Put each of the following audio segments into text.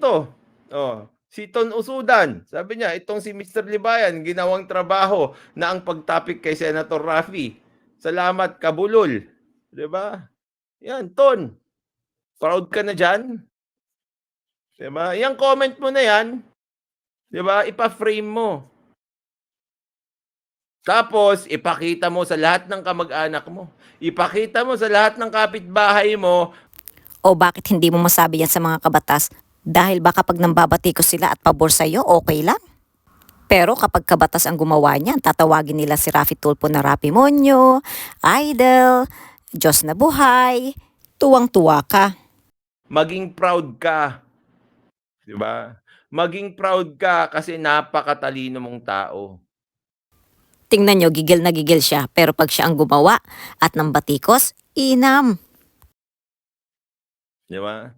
'To, oh, si Ton Usudan, sabi niya itong si Mr. Libayan ginawang trabaho na ang pag-topic kay Senator Raffy. Salamat kabulol, 'di ba? 'Yan, Ton, proud ka na diyan. 'Di ba? 'Yang comment mo na 'yan, 'di ba, ipa-frame mo. Tapos ipakita mo sa lahat ng kamag-anak mo, ipakita mo sa lahat ng kapitbahay mo O bakit hindi mo masabi yan sa mga kabatas? Dahil baka pag nambabati ko sila at pabor sa'yo, okay lang. Pero kapag kabatas ang gumawa niyan, tatawagin nila si Rafi Tulpo na Rapi Monyo, Idol, Diyos na buhay, tuwang-tuwa ka. maging proud ka. 'Di ba? Maging proud ka kasi napakatalino mong tao. Tingnan nyo, gigil na gigil siya. Pero pag siya ang gumawa at nang batikos, inam. 'Di ba?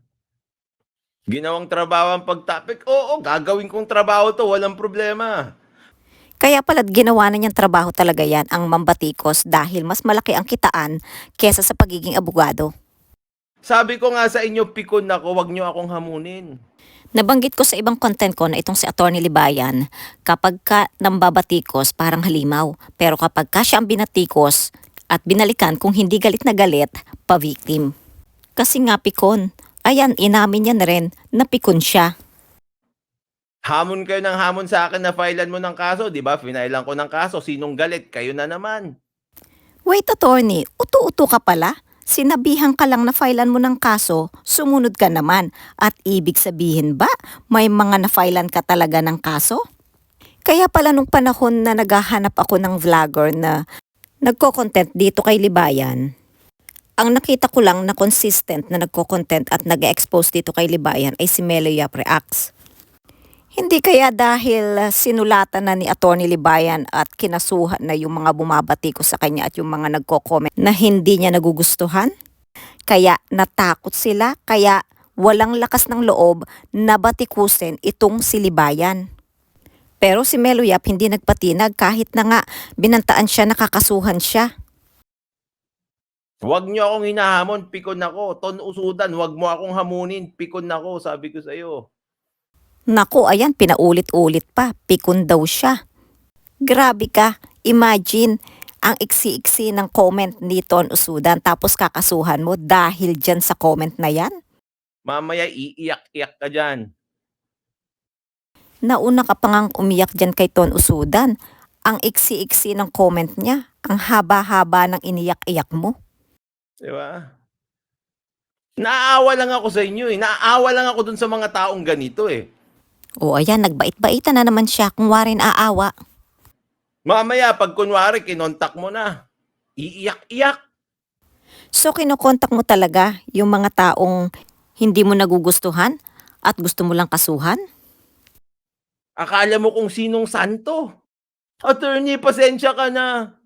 Ginawang trabaho ang pag-topic. Oo, gagawin kong trabaho 'to, walang problema. Kaya pala't ginawa na niyang trabaho talaga yan ang mambatikos dahil mas malaki ang kitaan kesa sa pagiging abogado. Sabi ko nga sa inyo, pikon ako, wag niyo akong hamunin. Nabanggit ko sa ibang content ko na itong si Attorney Libayan, kapag ka nambabatikos, parang halimaw. Pero kapag ka siya ang binatikos at binalikan kung hindi galit na galit, pa-victim. Kasi nga pikon. Ayan, inamin niya na rin na pikon siya. Hamon kayo ng hamon sa akin na filean mo ng kaso, 'di ba? Finailan ko ng kaso, sinong galit? Kayo na naman. Wait, attorney, uto-uto ka pala? Sinabihan ka lang na filean mo ng kaso, sumunod ka naman. At ibig sabihin ba, may mga na-filean ka talaga ng kaso? Kaya pala nung panahon na naghahanap ako ng vlogger na nagko-content dito kay Libayan, ang nakita ko lang na consistent na nagko-content at nag-expose dito kay Libayan ay si Melo Yap Reacts. Hindi kaya dahil sinulatan na ni Attorney Libayan at kinasuhan na yung mga bumabati ko sa kanya at yung mga nagko-comment na hindi niya nagugustuhan? Kaya natakot sila, kaya walang lakas ng loob na batikusin itong si Libayan. Pero si Melo Yap hindi nagpatinag kahit na nga binantaan siya nakakasuhan siya. Wag niyo akong hinahamon, pikon ako. Ton usudan, wag mo akong hamunin, pikon ako, sabi ko sa iyo. Naku, ayan, pinaulit-ulit pa. Pikon daw siya. Grabe ka. Imagine, ang iksi-iksi ng comment ni Ton Usudan tapos kakasuhan mo dahil dyan sa comment na yan. Mamaya iiyak-iyak ka diyan. Nauna ka pa ngang umiyak dyan kay Ton Usudan. Ang iksi-iksi ng comment niya. Ang haba-haba ng iniyak-iyak mo. 'Di ba? Naaawa lang ako sa inyo eh. Naaawa lang ako dun sa mga taong ganito eh. O ayan, nagbait-baitan na naman siya kung warin aawa. Mamaya pag kunwari kinontak mo na, iiyak-iyak. So kinokontak mo talaga yung mga taong hindi mo nagugustuhan at gusto mo lang kasuhan? Akala mo kung sinong santo. Attorney, pasensya ka na.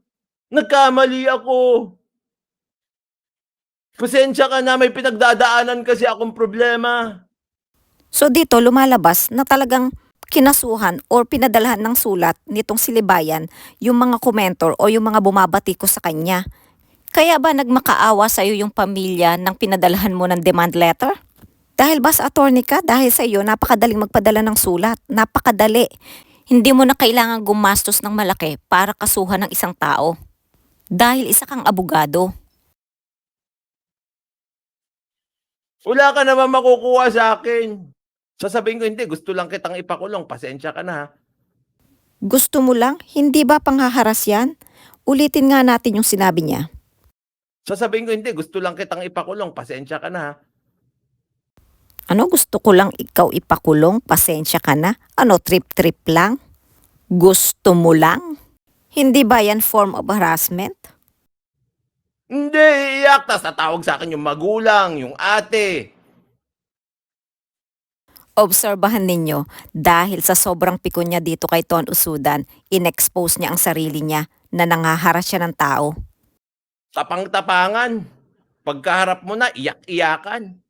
Nagkamali ako. Pasensya ka na, may pinagdadaanan kasi akong problema. So dito lumalabas na talagang kinasuhan or pinadalhan ng sulat nitong si Libayan yung mga komentor o yung mga bumabati ko sa kanya. Kaya ba nagmakaawa sa'yo yung pamilya ng pinadalhan mo ng demand letter? Dahil ba sa attorney ka? Dahil sa iyo, napakadaling magpadala ng sulat. Napakadali. Hindi mo na kailangan gumastos ng malaki para kasuhan ng isang tao. Dahil isa kang abogado. Wala ka naman makukuha sa akin. Sasabihin ko, hindi, gusto lang kitang ipakulong. Pasensya ka na ha. Gusto mo lang? Hindi ba panghaharas yan? Ulitin nga natin yung sinabi niya. Sasabihin ko, hindi, gusto lang kitang ipakulong. Pasensya ka na ha. Ano gusto ko lang ikaw ipakulong? Pasensya ka na? Ano trip-trip lang? Gusto mo lang? Hindi ba yan form of harassment? Hindi, iiyak. Tapos tatawag sa akin yung magulang, yung ate. Obserbahan ninyo, dahil sa sobrang pikon niya dito kay Ton Usudan, inexpose niya ang sarili niya na nangaharas siya ng tao. Tapang-tapangan. Pagkaharap mo na, iyak-iyakan.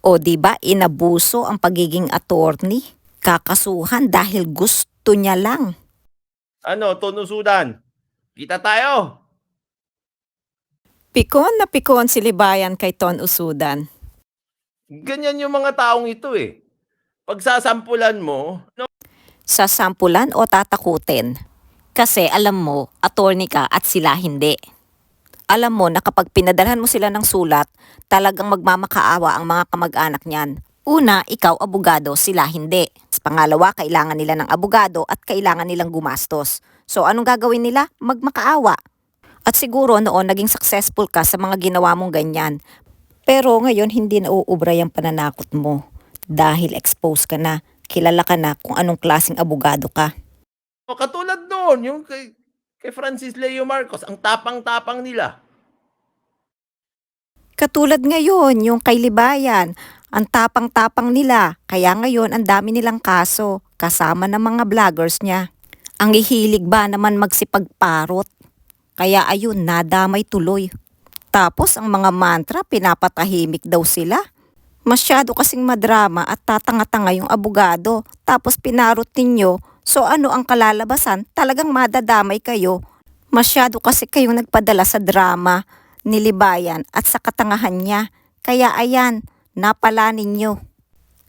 O di ba inabuso ang pagiging attorney? Kakasuhan dahil gusto niya lang. Ano, tunusudan? Kita tayo. Pikon na pikon si Libayan kay Ton Usudan. Ganyan yung mga taong ito eh. Pagsasampulan mo, no, Sasampulan o tatakutin? Kasi alam mo, attorney ka at sila hindi. Alam mo na kapag pinadalhan mo sila ng sulat, talagang magmamakaawa ang mga kamag-anak niyan. Una, ikaw abogado, sila hindi. Pangalawa, kailangan nila ng abogado at kailangan nilang gumastos. So anong gagawin nila? Magmakaawa. At siguro noon naging successful ka sa mga ginawa mong ganyan. Pero ngayon hindi na uubra yung pananakot mo. Dahil exposed ka na, kilala ka na kung anong klaseng abogado ka. O, katulad noon, yung kay, kay Francis Leo Marcos, ang tapang-tapang nila. Katulad ngayon, yung kay Libayan, ang tapang-tapang nila, kaya ngayon ang dami nilang kaso, kasama ng mga vloggers niya. Ang hihilig ba naman magsipagparot? Kaya ayun, nadamay tuloy. Tapos ang mga mantra, pinapatahimik daw sila. Masyado kasing madrama at tatanga-tanga yung abogado. Tapos pinarot ninyo, so ano ang kalalabasan? Talagang madadamay kayo. Masyado kasi kayong nagpadala sa drama ni Libayan at sa katangahan niya. Kaya ayan, napala ninyo.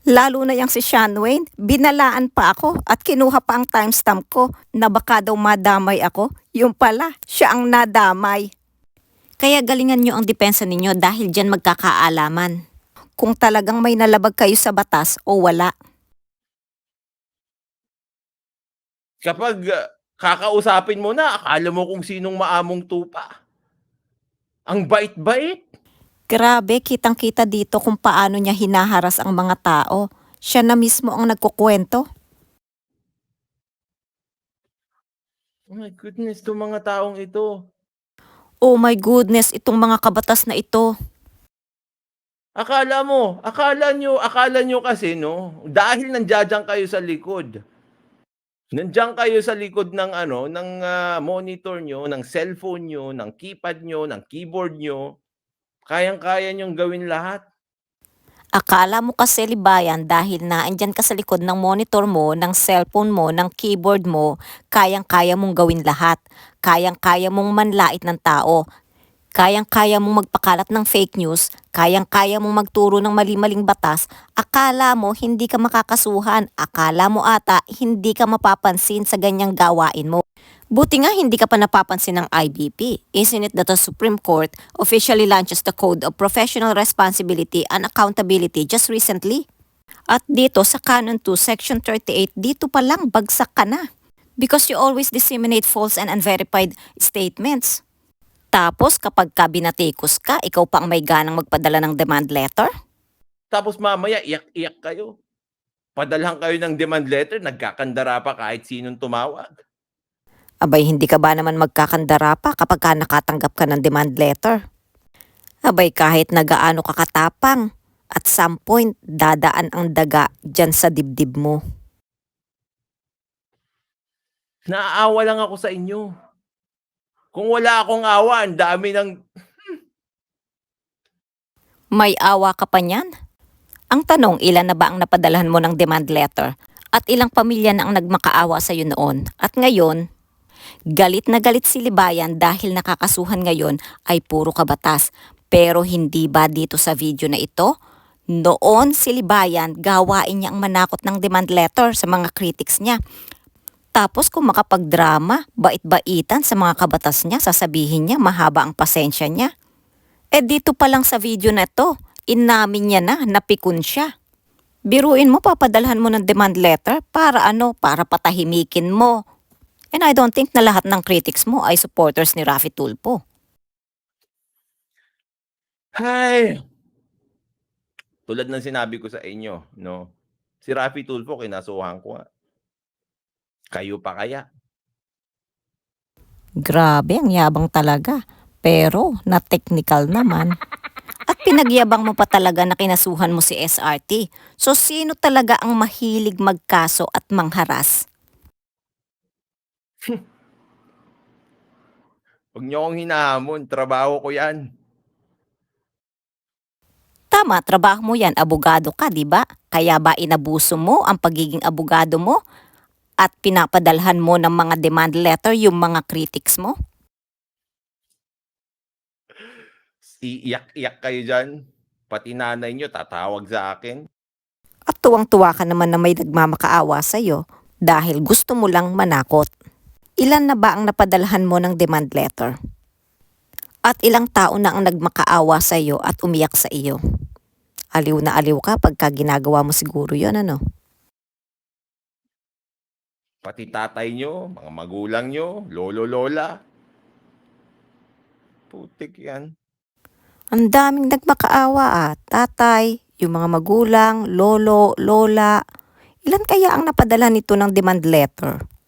Lalo na yung si Sean Wayne, binalaan pa ako at kinuha pa ang timestamp ko na baka daw madamay ako. Yung pala, siya ang nadamay. Kaya galingan nyo ang depensa ninyo dahil dyan magkakaalaman. Kung talagang may nalabag kayo sa batas o wala. Kapag ah, kakausapin mo na, akala mo kung sinong maamong tupa. Ang bait-bait. Grabe, kitang-kita dito kung paano niya hinaharas ang mga tao. Siya na mismo ang nagkukwento. Oh my goodness, itong mga taong ito. Oh my goodness, itong mga kabatas na ito. Akala mo, akala nyo, akala nyo kasi no, dahil nandiyan kayo sa likod. Nandiyan kayo sa likod ng ano, ng ah, monitor nyo, ng cellphone nyo, ng keypad nyo, ng keyboard nyo. Kayang-kaya nyong gawin lahat. Akala mo kasi libayan dahil na andyan ka sa likod ng monitor mo, ng cellphone mo, ng keyboard mo, kayang-kaya mong gawin lahat. Kayang-kaya mong manlait ng tao. Kayang-kaya mong magpakalat ng fake news. Kayang-kaya mong magturo ng mali-maling batas. Akala mo hindi ka makakasuhan. Akala mo ata hindi ka mapapansin sa ganyang gawain mo. Buti nga hindi ka pa napapansin ng IBP. Isn't it that the Supreme Court officially launches the Code of Professional Responsibility and Accountability just recently? At dito sa Canon 2 Section 38, dito pa lang bagsak ka na. Because you always disseminate false and unverified statements. Tapos kapag kabinatikos ka, ikaw pa ang may ganang magpadala ng demand letter? Tapos mamaya, iyak-iyak kayo. Padalhan kayo ng demand letter, nagkakandara pa kahit sinong tumawag. Abay, hindi ka ba naman magkakandara pa kapag ka nakatanggap ka ng demand letter? Abay, kahit nagaano ka katapang, at some point, dadaan ang daga dyan sa dibdib mo. Naaawa lang ako sa inyo. Kung wala akong awa, ang dami ng... May awa ka pa niyan? Ang tanong, ilan na ba ang napadalahan mo ng demand letter? At ilang pamilya na ang nagmakaawa sa iyo noon? At ngayon, galit na galit si Libayan dahil nakakasuhan ngayon ay puro kabatas. Pero hindi ba dito sa video na ito? Noon si Libayan, gawain niya ang manakot ng demand letter sa mga critics niya. Tapos kung makapagdrama, bait-baitan sa mga kabatas niya, sasabihin niya mahaba ang pasensya niya. Eh dito pa lang sa video na to, inamin niya na, napikon siya. Biruin mo, papadalhan mo ng demand letter para ano, para patahimikin mo. And I don't think na lahat ng critics mo ay supporters ni Rafi Tulpo. Hay! Tulad ng sinabi ko sa inyo, no? Si Rafi Tulfo, kinasuhan ko nga. Kayo pa kaya? Grabe, ang yabang talaga. Pero, na-technical naman. At pinagyabang mo pa talaga na kinasuhan mo si SRT. So, sino talaga ang mahilig magkaso at mangharas? Huwag niyo akong hinahamon, trabaho ko yan. Tama, trabaho mo yan, abogado ka, di ba? Kaya ba inabuso mo ang pagiging abogado mo? At pinapadalhan mo ng mga demand letter yung mga critics mo? Iiyak-iyak kayo dyan. Pati nanay niyo tatawag sa akin. At tuwang-tuwa ka naman na may nagmamakaawa sa'yo dahil gusto mo lang manakot. Ilan na ba ang napadalhan mo ng demand letter? At ilang tao na ang nagmakaawa sa iyo at umiyak sa iyo? Aliw na aliw ka pagka ginagawa mo siguro yon ano? Pati tatay niyo, mga magulang niyo, lolo, lola. Putik yan. Ang daming nagmakaawa at tatay, yung mga magulang, lolo, lola. Ilan kaya ang napadala nito ng demand letter?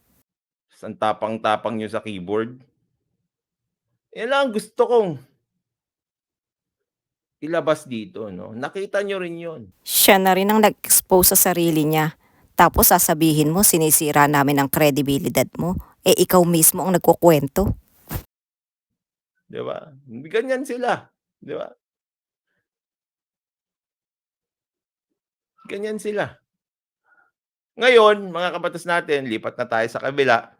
Ang tapang-tapang niyo sa keyboard. Yan lang ang gusto kong ilabas dito, no? Nakita niyo rin yon. Siya na rin ang nag-expose sa sarili niya. Tapos sasabihin mo sinisira namin ang kredibilidad mo. Eh ikaw mismo ang nagkukwento. Di ba? Ganyan sila. Di ba? Ganyan sila. Ngayon, mga kabatas natin, lipat na tayo sa kabila.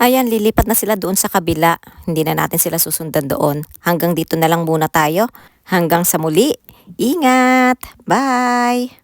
Ayan, lilipat na sila doon sa kabila. Hindi na natin sila susundan doon. Hanggang dito na lang muna tayo. Hanggang sa muli. Ingat! Bye!